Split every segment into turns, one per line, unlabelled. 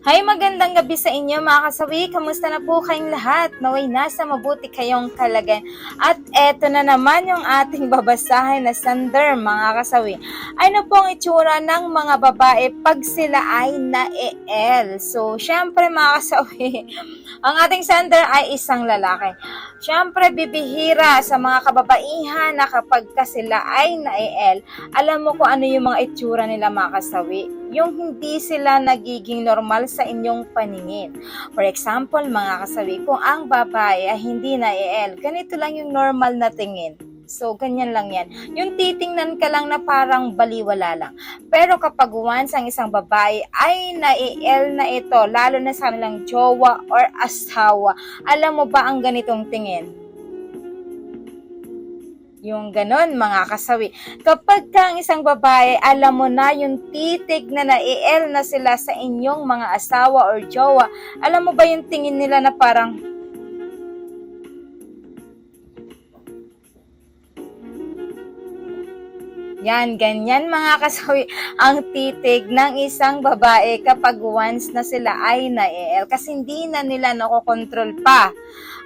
Hay magandang gabi sa inyo mga kasawi. Kamusta na po kayong lahat? Naway nasa mabuti kayong kalagayan. At eto na naman yung ating babasahin na sander mga kasawi. Ano po ang itsura ng mga babae pag sila ay na-EL? So, syempre mga kasawi, ang ating sander ay isang lalaki. Syempre, bibihira sa mga kababaihan na kapag ka sila ay na-EL, alam mo kung ano yung mga itsura nila mga kasawi yung hindi sila nagiging normal sa inyong paningin. For example, mga kasawi, kung ang babae ay hindi na EL, ganito lang yung normal na tingin. So, ganyan lang yan. Yung titingnan ka lang na parang baliwala lang. Pero kapag once ang isang babae ay na-EL na ito, lalo na sa kanilang jowa or asawa, alam mo ba ang ganitong tingin? Yung ganon, mga kasawi. Kapag ka ang isang babae, alam mo na yung titig na na-EL na sila sa inyong mga asawa or jowa, alam mo ba yung tingin nila na parang, Yan, ganyan mga kasawi ang titig ng isang babae kapag once na sila ay na-EL kasi hindi na nila nakokontrol pa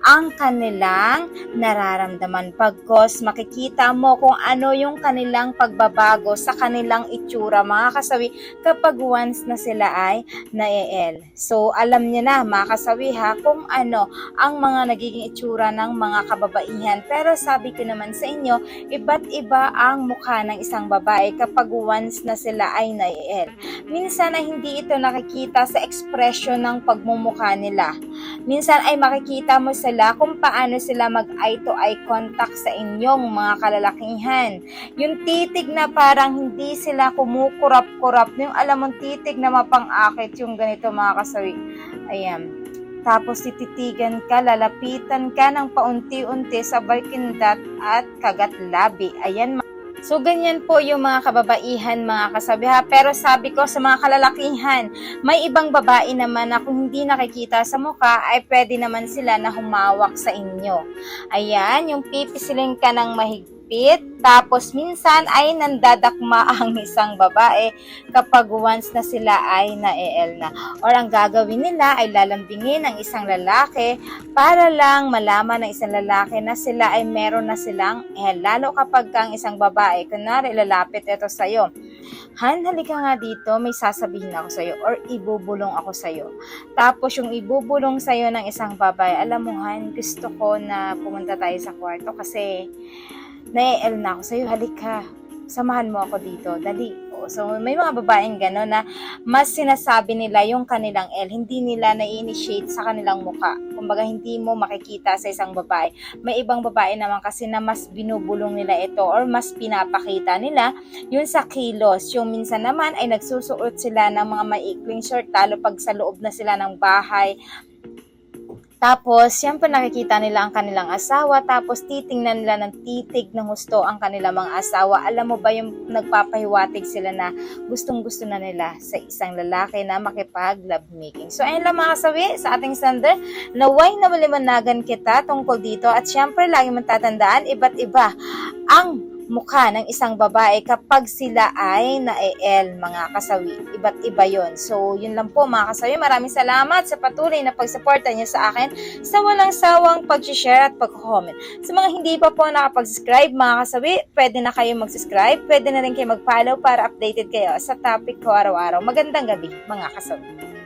ang kanilang nararamdaman. Pagkos makikita mo kung ano yung kanilang pagbabago sa kanilang itsura mga kasawi kapag once na sila ay na-EL. So alam niyo na mga kasawi ha kung ano ang mga nagiging itsura ng mga kababaihan. Pero sabi ko naman sa inyo, iba't iba ang mukha ng isang babae kapag once na sila ay na-EL. Minsan ay hindi ito nakikita sa ekspresyon ng pagmumukha nila. Minsan ay makikita mo sila kung paano sila mag eye to eye contact sa inyong mga kalalakihan. Yung titig na parang hindi sila kumukurap-kurap. Yung alam mong titig na mapang-akit yung ganito mga kasawi. Ayan. Tapos tititigan ka, lalapitan ka ng paunti-unti sa kindat at kagat labi. Ayan So, ganyan po yung mga kababaihan, mga kasabi ha. Pero sabi ko sa mga kalalakihan, may ibang babae naman na kung hindi nakikita sa mukha, ay pwede naman sila na humawak sa inyo. Ayan, yung pipisilin ka ng mahigpit. Tapos, minsan ay nandadakma ang isang babae kapag once na sila ay na-EL na. Or ang gagawin nila ay lalambingin ang isang lalaki para lang malaman ng isang lalaki na sila ay meron na silang EL. Lalo kapag ang isang babae, kunwari lalapit ito sa'yo. Han, halika nga dito, may sasabihin ako sa'yo or ibubulong ako sa'yo. Tapos yung ibubulong sa'yo ng isang babae, alam mo Han, gusto ko na pumunta tayo sa kwarto kasi na-EL na ako sa'yo, halika, samahan mo ako dito, dali. O, So, may mga babaeng gano'n na mas sinasabi nila yung kanilang L, hindi nila na-initiate sa kanilang muka. Kumbaga, hindi mo makikita sa isang babae. May ibang babae naman kasi na mas binubulong nila ito or mas pinapakita nila yun sa kilos. Yung minsan naman ay nagsusuot sila ng mga maikling short, talo pag sa loob na sila ng bahay, tapos, siyempre nakikita nila ang kanilang asawa, tapos titingnan nila ng titig ng gusto ang kanilang mga asawa. Alam mo ba yung nagpapahiwatig sila na gustong gusto na nila sa isang lalaki na makipag love making. So, ayun lang mga kasawi sa ating sander. Naway na malimanagan kita tungkol dito at siyempre lagi mong tatandaan, iba't iba ang mukha ng isang babae kapag sila ay na-EL, mga kasawi. Iba't iba yon. So, yun lang po mga kasawi. Maraming salamat sa patuloy na pagsuporta niyo sa akin sa walang sawang pag-share at pag-comment. Sa mga hindi pa po nakapag-subscribe, mga kasawi, pwede na kayo mag-subscribe. Pwede na rin kayo mag-follow para updated kayo sa topic ko araw-araw. Magandang gabi, mga kasawi.